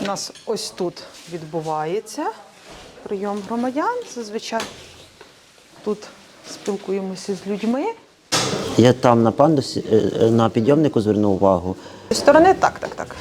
У нас ось тут відбувається прийом громадян. Зазвичай тут спілкуємося з людьми. Я там на пандусі е, е, на підйомнику звернув увагу. Зі сторони так, так, так.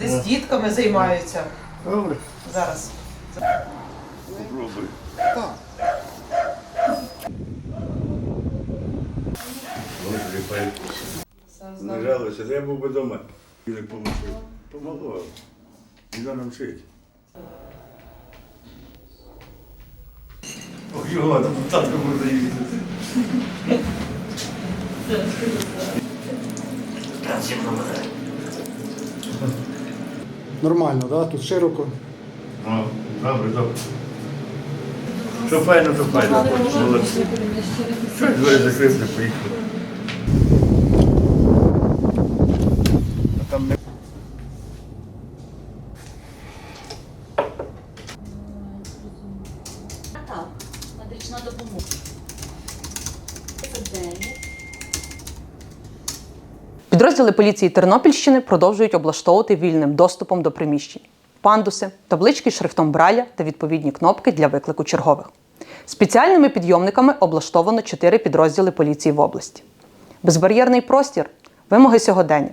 Десь з дітками займаються Добре. зараз. Попробуй. Не жалуйся, я був би вдома. І не помогли. Помогло. Ніде нам вчить. Ох, його, там татко буде їздити. Нормально, да? Тут широко. О, добре, добре. Що файно, то файно. Молодці. Що двері закрити, поїхали. А там не Так, медична допомога. Це дев'ять. Підрозділи поліції Тернопільщини продовжують облаштовувати вільним доступом до приміщень пандуси, таблички шрифтом Браля та відповідні кнопки для виклику чергових. Спеціальними підйомниками облаштовано чотири підрозділи поліції в області. Безбар'єрний простір вимоги сьогодення.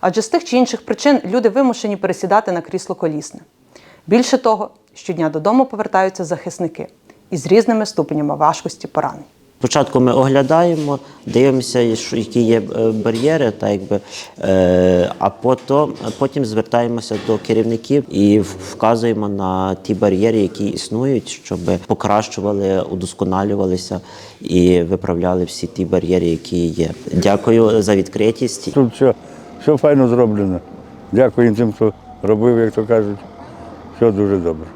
Адже з тих чи інших причин люди вимушені пересідати на крісло колісне. Більше того, щодня додому повертаються захисники із різними ступенями важкості поранень. Спочатку ми оглядаємо, дивимося, які є е, бар'єри, та якби, е, а потім, потім звертаємося до керівників і вказуємо на ті бар'єри, які існують, щоб покращували, удосконалювалися і виправляли всі ті бар'єри, які є. Дякую за відкритість. Тут все, все файно зроблено. Дякую тим, хто робив, як то кажуть. Все дуже добре.